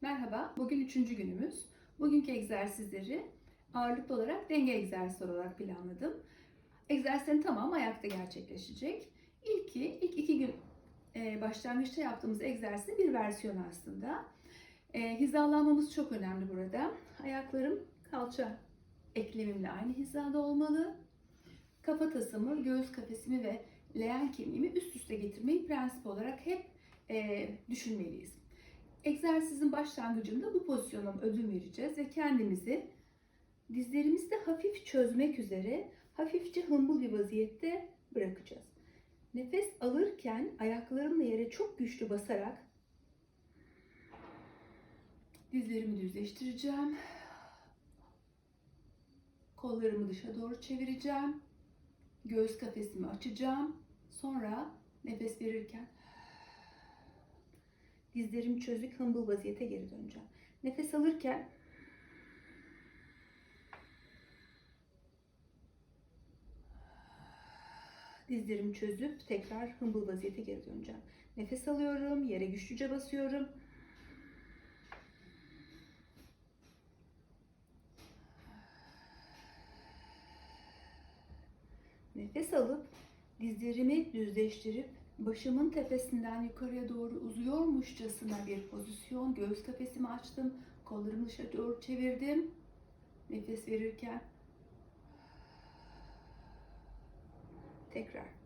Merhaba, bugün üçüncü günümüz. Bugünkü egzersizleri ağırlıklı olarak denge egzersizleri olarak planladım. Egzersizlerin tamamı ayakta gerçekleşecek. İlki, ilk iki gün e, başlangıçta yaptığımız egzersizin bir versiyonu aslında. E, hizalanmamız çok önemli burada. Ayaklarım kalça eklemimle aynı hizada olmalı. Kafatasımı, göğüs kafesimi ve leğen kemiğimi üst üste getirmeyi prensip olarak hep e, düşünmeliyiz. Egzersizin başlangıcında bu pozisyona ödün vereceğiz ve kendimizi dizlerimizi de hafif çözmek üzere hafifçe hımbıl bir vaziyette bırakacağız. Nefes alırken ayaklarımla yere çok güçlü basarak dizlerimi düzleştireceğim. Kollarımı dışa doğru çevireceğim. Göğüs kafesimi açacağım. Sonra nefes verirken dizlerim çözük hımbıl vaziyete geri döneceğim. Nefes alırken dizlerimi çözüp tekrar hımbıl vaziyete geri döneceğim. Nefes alıyorum, yere güçlüce basıyorum. Nefes alıp dizlerimi düzleştirip başımın tepesinden yukarıya doğru uzuyormuşçasına bir pozisyon. Göğüs kafesimi açtım. Kollarımı dışarı doğru çevirdim. Nefes verirken tekrar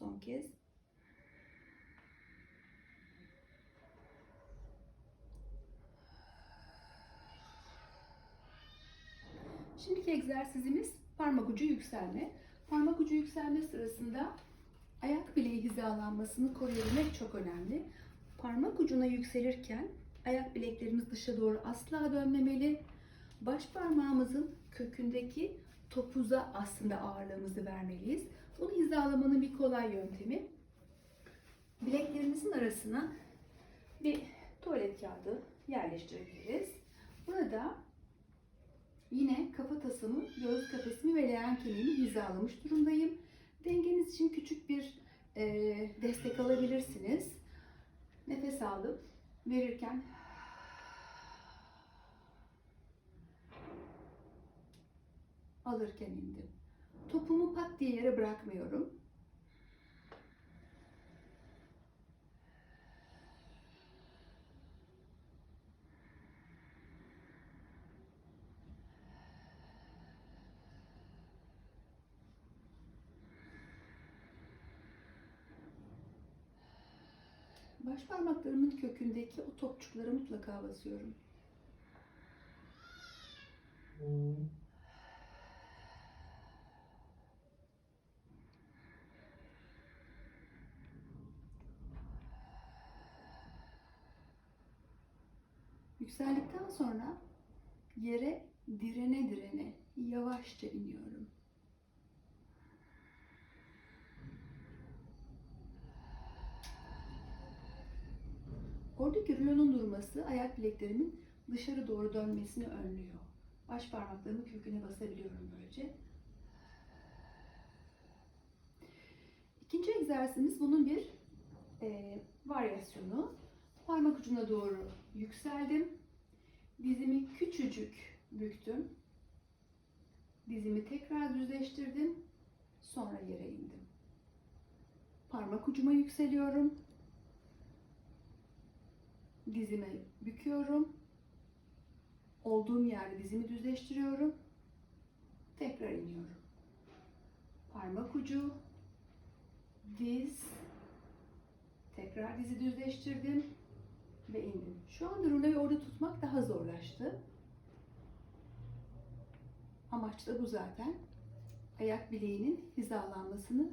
son kez Şimdiki egzersizimiz parmak ucu yükselme. Parmak ucu yükselme sırasında ayak bileği hizalanmasını koruyabilmek çok önemli. Parmak ucuna yükselirken ayak bileklerimiz dışa doğru asla dönmemeli. Baş parmağımızın kökündeki topuza aslında ağırlığımızı vermeliyiz. Bunu hizalamanın bir kolay yöntemi. Bileklerimizin arasına bir tuvalet kağıdı yerleştirebiliriz. Burada Yine kafatasımı, göğüs kafesimi ve leğen kemiğimi hizalamış durumdayım. Dengeniz için küçük bir e, destek alabilirsiniz. Nefes aldım. Verirken alırken indim. Topumu pat diye yere bırakmıyorum. Baş parmaklarımın kökündeki o topçuklara mutlaka basıyorum. Yükseldikten sonra yere direne direne yavaşça iniyorum. Oradaki rulonun durması ayak bileklerimin dışarı doğru dönmesini önlüyor. Baş parmaklarımı köküne basabiliyorum böylece. İkinci egzersizimiz bunun bir e, varyasyonu. Parmak ucuna doğru yükseldim. Dizimi küçücük büktüm. Dizimi tekrar düzleştirdim. Sonra yere indim. Parmak ucuma yükseliyorum dizimi büküyorum. Olduğum yerde dizimi düzleştiriyorum. Tekrar iniyorum. Parmak ucu, diz, tekrar dizi düzleştirdim ve indim. Şu anda ruloyu orada tutmak daha zorlaştı. Amaç da bu zaten. Ayak bileğinin hizalanmasını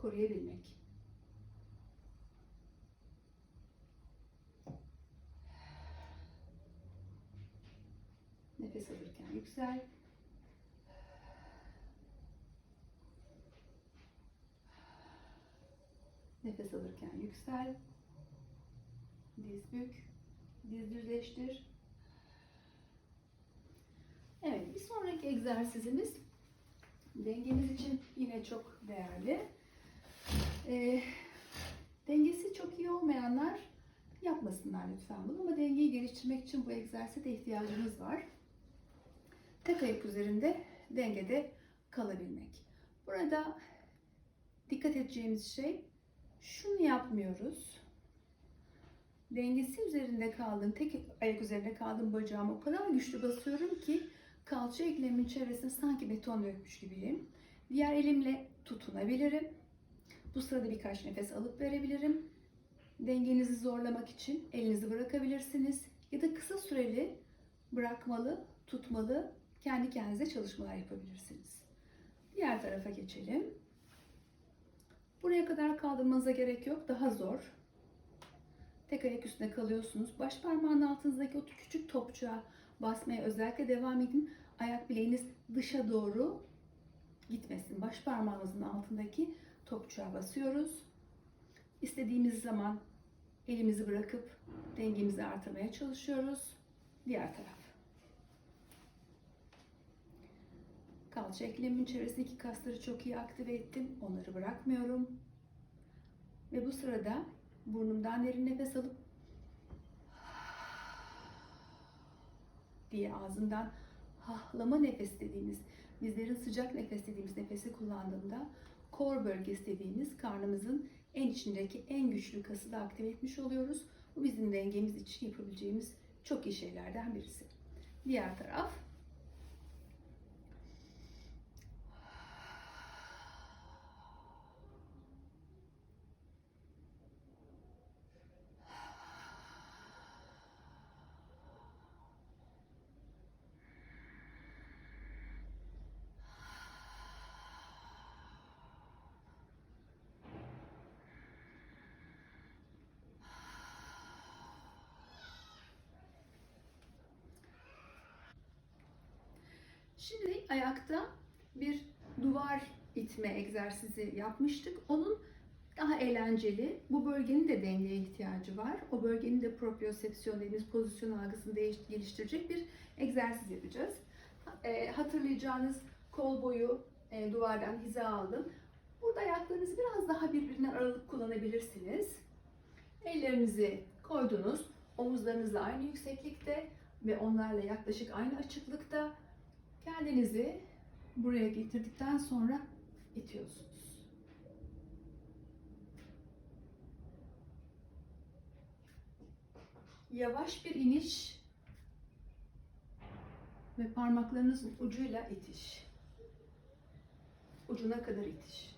koruyabilmek. Nefes alırken yüksel. Nefes alırken yüksel. Diz bük. Diz düzleştir. Evet, bir sonraki egzersizimiz dengemiz için yine çok değerli. Ee, dengesi çok iyi olmayanlar yapmasınlar lütfen bunu ama dengeyi geliştirmek için bu egzersize ihtiyacımız var. Tek ayak üzerinde dengede kalabilmek. Burada dikkat edeceğimiz şey şunu yapmıyoruz. Dengesi üzerinde kaldığım, tek ayak üzerinde kaldığım bacağımı o kadar güçlü basıyorum ki kalça eklemimin çevresine sanki beton dökmüş gibiyim. Diğer elimle tutunabilirim. Bu sırada birkaç nefes alıp verebilirim. Dengenizi zorlamak için elinizi bırakabilirsiniz. Ya da kısa süreli bırakmalı, tutmalı, kendi kendinize çalışmalar yapabilirsiniz. Diğer tarafa geçelim. Buraya kadar kaldırmanıza gerek yok. Daha zor. Tek ayak üstünde kalıyorsunuz. Baş parmağın altınızdaki o küçük topçuğa basmaya özellikle devam edin. Ayak bileğiniz dışa doğru gitmesin. Baş parmağımızın altındaki topçuğa basıyoruz. İstediğimiz zaman elimizi bırakıp dengemizi artırmaya çalışıyoruz. Diğer taraf. Kalça eklemin çevresindeki kasları çok iyi aktive ettim. Onları bırakmıyorum. Ve bu sırada burnumdan derin nefes alıp diye ağzından hahlama nefes dediğimiz, bizlerin sıcak nefes dediğimiz nefesi kullandığımda kor bölgesi dediğimiz karnımızın en içindeki en güçlü kası da aktive etmiş oluyoruz. Bu bizim dengemiz için yapabileceğimiz çok iyi şeylerden birisi. Diğer taraf Şimdi ayakta bir duvar itme egzersizi yapmıştık. Onun daha eğlenceli, bu bölgenin de dengeye ihtiyacı var. O bölgenin de propriosepsiyon dediğimiz pozisyon algısını değiş- geliştirecek bir egzersiz yapacağız. E, hatırlayacağınız kol boyu e, duvardan hiza aldım. Burada ayaklarınızı biraz daha birbirinden aralık kullanabilirsiniz. Ellerinizi koydunuz. Omuzlarınızla aynı yükseklikte ve onlarla yaklaşık aynı açıklıkta. Kendinizi buraya getirdikten sonra itiyorsunuz. Yavaş bir iniş ve parmaklarınızın ucuyla itiş. Ucuna kadar itiş.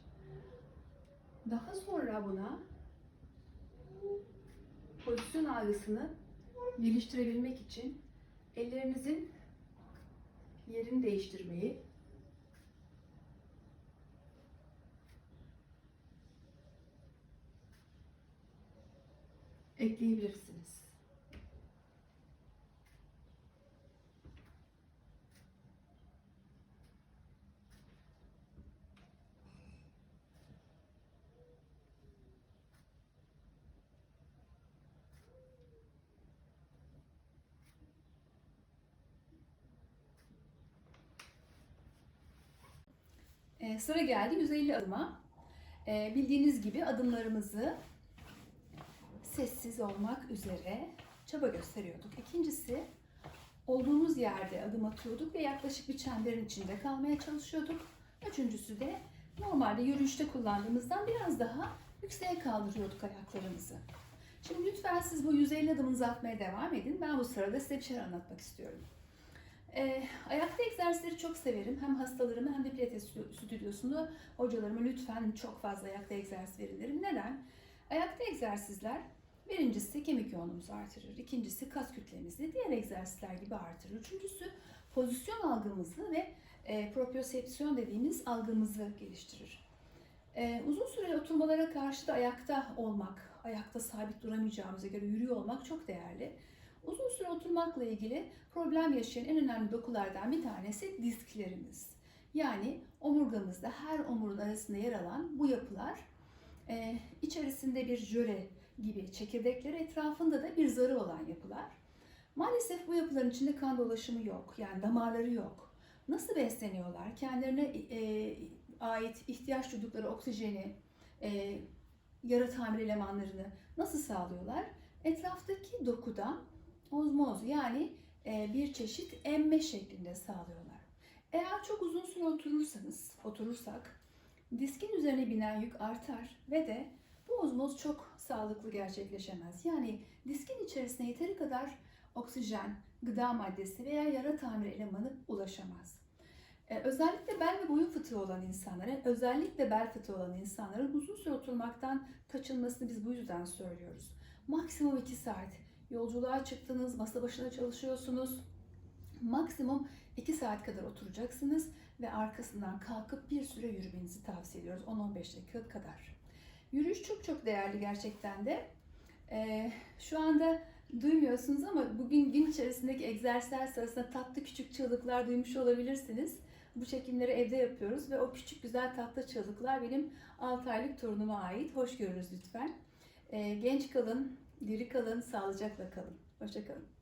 Daha sonra buna pozisyon algısını geliştirebilmek için ellerinizin yerini değiştirmeyi ekleyebilirsiniz. Ee, sıra geldi 150 adıma. Ee, bildiğiniz gibi adımlarımızı sessiz olmak üzere çaba gösteriyorduk. İkincisi olduğumuz yerde adım atıyorduk ve yaklaşık bir çemberin içinde kalmaya çalışıyorduk. Üçüncüsü de normalde yürüyüşte kullandığımızdan biraz daha yükseğe kaldırıyorduk ayaklarımızı. Şimdi lütfen siz bu 150 adımınızı atmaya devam edin. Ben bu sırada size bir şeyler anlatmak istiyorum. Ee, ayakta egzersizleri çok severim. Hem hastalarıma hem de pilates stüdyosunda hocalarıma lütfen çok fazla ayakta egzersiz verin derim. Neden? Ayakta egzersizler birincisi kemik yoğunluğumuzu artırır. ikincisi kas kütlemizi diğer egzersizler gibi artırır. Üçüncüsü pozisyon algımızı ve e, propriosepsiyon dediğimiz algımızı geliştirir. E, uzun süre oturmalara karşı da ayakta olmak, ayakta sabit duramayacağımıza göre yürüyor olmak çok değerli. Uzun süre oturmakla ilgili problem yaşayan en önemli dokulardan bir tanesi disklerimiz. Yani omurgamızda her omurun arasında yer alan bu yapılar e, içerisinde bir jöle, gibi çekirdekleri etrafında da bir zarı olan yapılar. Maalesef bu yapıların içinde kan dolaşımı yok. Yani damarları yok. Nasıl besleniyorlar? Kendilerine e, ait ihtiyaç duydukları oksijeni, e, yara tamir elemanlarını nasıl sağlıyorlar? Etraftaki dokuda ozmoz yani e, bir çeşit emme şeklinde sağlıyorlar. Eğer çok uzun süre oturursanız, oturursak diskin üzerine binen yük artar ve de bu ozmoz çok sağlıklı gerçekleşemez. Yani diskin içerisine yeteri kadar oksijen, gıda maddesi veya yara tamir elemanı ulaşamaz. Ee, özellikle bel ve boyun fıtığı olan insanların, özellikle bel fıtığı olan insanların uzun süre oturmaktan kaçınmasını biz bu yüzden söylüyoruz. Maksimum 2 saat. Yolculuğa çıktınız, masa başında çalışıyorsunuz. Maksimum 2 saat kadar oturacaksınız ve arkasından kalkıp bir süre yürümenizi tavsiye ediyoruz. 10-15 dakika kadar. Yürüyüş çok çok değerli gerçekten de. Ee, şu anda duymuyorsunuz ama bugün gün içerisindeki egzersizler sırasında tatlı küçük çığlıklar duymuş olabilirsiniz. Bu çekimleri evde yapıyoruz ve o küçük güzel tatlı çığlıklar benim 6 aylık torunuma ait. Hoş görünüz lütfen. Ee, genç kalın, diri kalın, sağlıcakla kalın. Hoşça kalın.